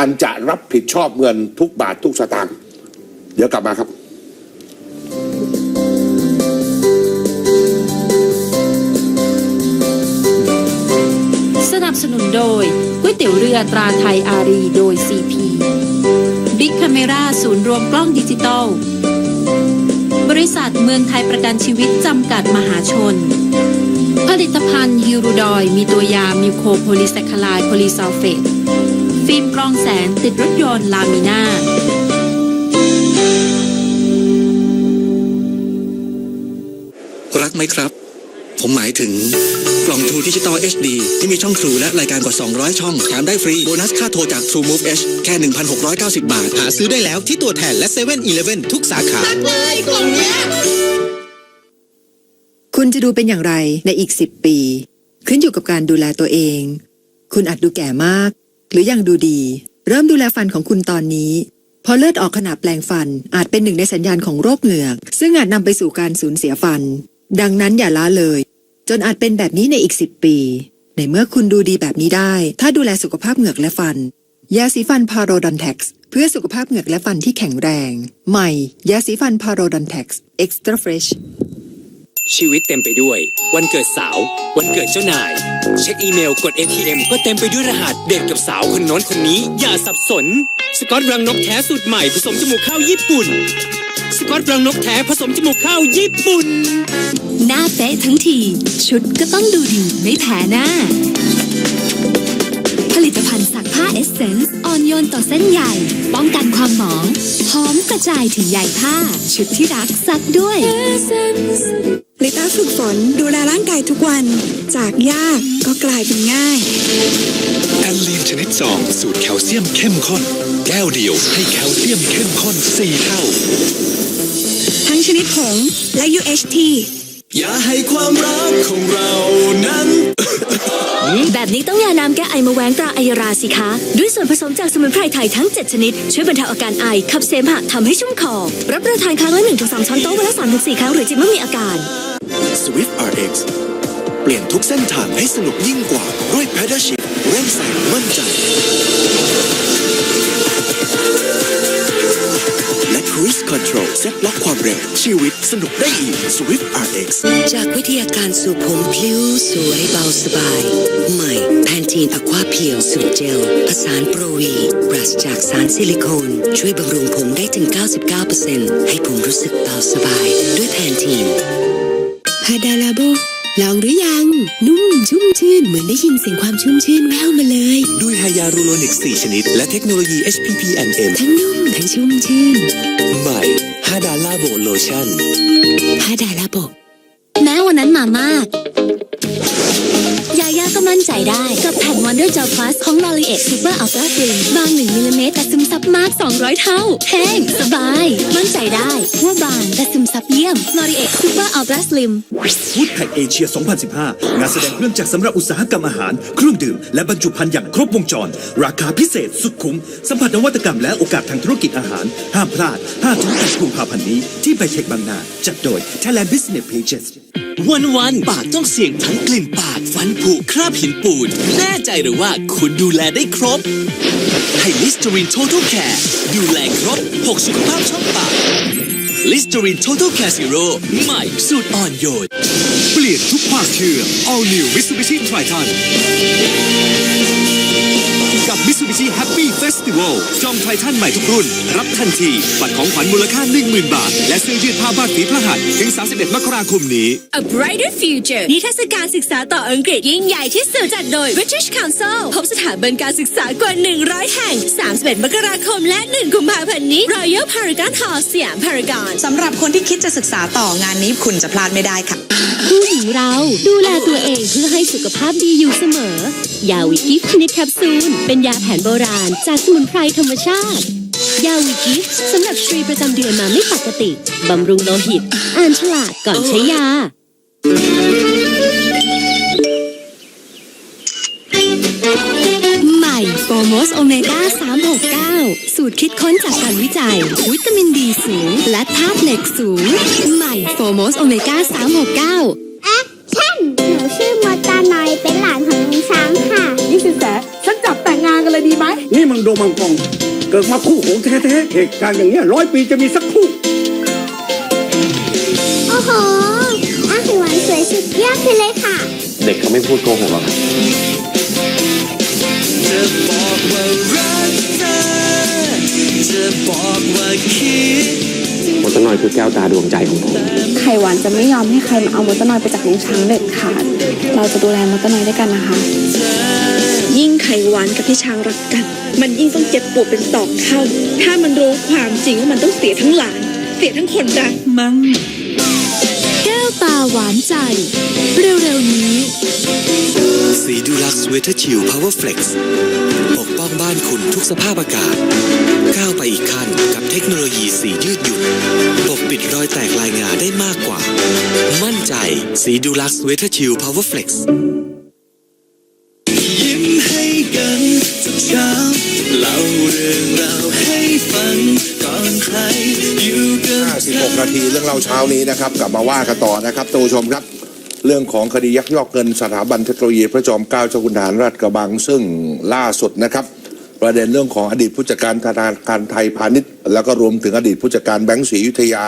ารจะรับผิดชอบเงินทุกบาททุกสตางค์เดี๋ยวกลับมาครับสนับสนุนโดยก๋วยเตี๋ยวเรือตราไทยอารีโดย CP Big Camera ศูนย์รวมกล้องดิจิตอล บริษัทเมืองไทยประกันชีวิตจำกัดมหาชน ผลิตภัณฑ์ฮิรูดอยมีตัวยามิวโคโพลิแซคคลายโพลิซัลเฟต ฟิล์มกรองแสงติดรถยนต์ลามิน่ารักไหมครับ ผมหมายถึงกล่อง True Digital HD ที่มีช่อง True และรายการกว่า 200 ช่องแถมได้ฟรี โบนัสค่าโทรจาก True Move H แค่ 1,690 บาท หาซื้อได้แล้วที่ตัวแทนและ7 e เ e ่ e อทุกสาขาคุณจะดูเป็นอย่างไรในอีก 10 ปี ขึ้นอยู่กับการดูแลตัวเอง คุณอาจดูแก่มาก หรือยังดูดี เริ่มดูแลฟันของคุณตอนนี้ พอเลือดออกขณะแปลงฟันอาจเป็นหนึ่งในสัญญาณของโรคเหงือก ซึ่งอาจนำไปสู่การสูญเสียฟัน ดังนั้นอย่าละเลย จนอาจเป็นแบบนี้ในอีก 10 ปี ในเมื่อคุณดูดีแบบนี้ได้ ถ้าดูแลสุขภาพเหงือกและฟัน ยาสีฟันพาโรดอนเท็กซ์เพื่อสุขภาพเหงือกและฟันที่แข็งแรง ใหม่ ยาสีฟันพาโรดอนเท็กซ์เอ็กซ์ตร้าเฟรช ชีวิตเต็มไปด้วย วันเกิดสาว วันเกิดเจ้านาย เช็คอีเมลกด ATM ก็เต็มไปด้วยรหัสเด็กกับสาวคนโน้นคนนี้ อย่าสับสน สกอตรังนกแท้สูตรใหม่ผสมจมูกข้าวญี่ปุ่น สกอตรังนกแท้ผสมจมูกข้าวญี่ปุ่น หน้าเป๊ะทั้งที ชุดก็ต้องดูดีไม่แพ้หน้า ผลิตภัณฑ์ซักผ้าเอสเซนส์อ่อนโยนต่อเส้นใหญ่ ป้องกันความหมองหอมกระจายถึงใยผ้า ชุดที่รักซักด้วย ลิต้าฝึกฝนดูแลร่างกายทุกวัน จากยากก็กลายเป็นง่ายแอลลีนชนิดซองสูตรแคลเซียมเข้มข้น แก้วเดียวให้แคลเซียมเข้มข้น 4 เท่า ทั้งชนิดผงและ UHT อย่าให้ความรักของเรานั้น แบบนี้ต้องยาน้ำแก้ไอมาแวงตราไอยาราสิคะ ด้วยส่วนผสมจากสมุนไพรไทยทั้ง 7 ชนิด ช่วยบรรเทาอาการไอ ขับเสมหะทำให้ชุ่มคอ รับประทานครั้งละ1-3ช้อนโต๊ะวันละ 3-4 ครั้งหรือจิบเมื่อมีอาการ Swift RX เปลี่ยนทุกเส้นทางให้สนุกยิ่งกว่า ด้วย p e d a l Shift เร่งแสงมั่นใจ และ Cruise Control เซ็ตล็อกความเร็ว ชีวิตสนุกได้อีก Swift RX จากวิทยาการสู่ผมพลิ้วสวยเบาสบาย ใหม่แพนทีนอะควาเพียวสูตรเจลผสานโปรวีปราศจากสารซิลิโคน ช่วยบำรุงผมได้ถึง 99%ให้ผมรู้สึกเบาสบาย ด้วยแพนทีน ฮาดาลาโบลองหรือยัง นุ่มชุ่มชื่น เหมือนได้ยินเสียงความชุ่มชื่นแว่วมาเลย ด้วยไฮยารูโรนิก4ชนิด และเทคโนโลยี HPPNM ทั้งนุ่มทั้งชุ่มชื่น ใหม่ฮาดาลาโบโลชั่นฮาดาลาโบ มั่นใจได้ กับแผ่น Wonder Gel Plus ของ l o r i e t Super Ultra Slim บาง1มิลลิเมตรแต่ซึมซับมาก 200 เท่าแห้งสบาย มั่นใจได้ว่าบางแต่ซึมซับเยี่ยม l o r i e t Super Ultra Slim ฟู้ดแพ็กเอเชีย 2015 งานแสดงเครื่องจักรสำหรับอุตสาหกรรมอาหาร เครื่องดื่ม และบรรจุภัณฑ์อย่างครบวงจร ราคาพิเศษสุดคุ้ม สัมผัสนวัตกรรมและโอกาสทางธุรกิจอาหาร ห้ามพลาด5-8กุมภาพันธ์นี้ที่ไบเทคบางนาจัดโดย Thailand Business Pages วันวันๆปากต้องเสี่ยงทั้งกลิ่นปากฟันผุคราบหินปูน แน่ใจหรือว่าคุณดูแลได้ครบให้ลิสเตอริน Total Care ดูแลครบ 6 สุขภาพช่องปากลิสเตอริน Total Care Zero ใหม่สูตรอ่อนโยน เปลี่ยนทุกความเชื่อ All New Mitsubishi Triton กับ Mitsubishi Happy Festival จองไททันใหม่ทุกรุ่น รับทันทีบัตรของขวัญมูลค่า 10,000 บาท และเสื้อยืดผ้าบ้านฝีพระหัตถ์ถึง 31 มกราคมนี้ A Brighter Future นิทรรศการศึกษาต่ออังกฤษยิ่งใหญ่ที่สุดจัดโดย British Council พบสถาบันการศึกษากว่า 100 แห่ง 31 มกราคมและ 1 กุมภาพันธ์นี้ Royal Paragon Hall สยามพารากอนสำหรับคนที่คิดจะศึกษาต่องานนี้คุณจะพลาดไม่ได้ค่ะผู้หญิงเราดูแลตัวเองเพื่อให้สุขภาพดีอยู่เสมอ ยาวิกิฟชนิดแคปซูล เป็นยาแผนโบบราณ จากสมุนไพรธรรมชาติ ยาวิกิสำหรับสตรีประจำเดือนมาไม่ปกติ บำรุงโลหิต อ่านฉลากก่อนใช้ยา ใหม่โฟโมสโอเมก้า369 สูตรคิดค้นจากการวิจัย วิตามินดีสูง และธาตุเหล็กสูง ใหม่โฟโมสโอเมก้า369 โดมังกอง เกิดมาคู่โหงแท้ๆเหตุการณ์อย่างเงี้ยร้อยปีจะมีสักคู่ โอ้โห อาหารสวยสุดยอดไปเลยค่ะ เด็กเขาไม่พูดโกหกหรอกครับจะบอกว่ารักเธอจะบอกว่าคิด มดตะนอยคือแก้วตาดวงใจของผมไข่หวานจะไม่ยอมให้ใครมาเอามดตะนอยไปจากลุงช้างเด็ดขาด เราจะดูแลมดตะนอยด้วยกันนะคะ ยิ่งไข่หวานกับพี่ช้างรักกัน มันยิ่งต้องเจ็บปวดเป็นสองเท่า ถ้ามันรู้ความจริงว่ามันต้องเสียทั้งหลาน เสียทั้งคนรักมั้งาหวานใจ เร็วๆนี้ สีดูลักซ์เวทชิลพาวเวอร์เฟล็กซ์ปกป้องบ้านคุณทุกสภาพอากาศ ก้าวไปอีกขั้นกับเทคโนโลยีสียืดหยุ่นปกปิดรอยแตกลายงาได้มากกว่า มั่นใจสีดูลักซ์เวทชิลพาวเวอร์เฟล็กซ์ 6 นาทีเรื่องเราเช้านี้นะครับ กลับมาว่ากันต่อนะครับท่านผู้ชมครับ เรื่องของคดียักยอกเงินสถาบันเทคโนโลยีพระจอมเกล้าเจ้าคุณทหารราชกระบังซึ่งล่าสุดนะครับ ประเด็นเรื่องของอดีตผู้จัดการธนาคารไทยพาณิชย์ แล้วก็รวมถึงอดีตผู้จัดการแบงก์ศรียุธยา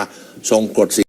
ทรงกฎศรี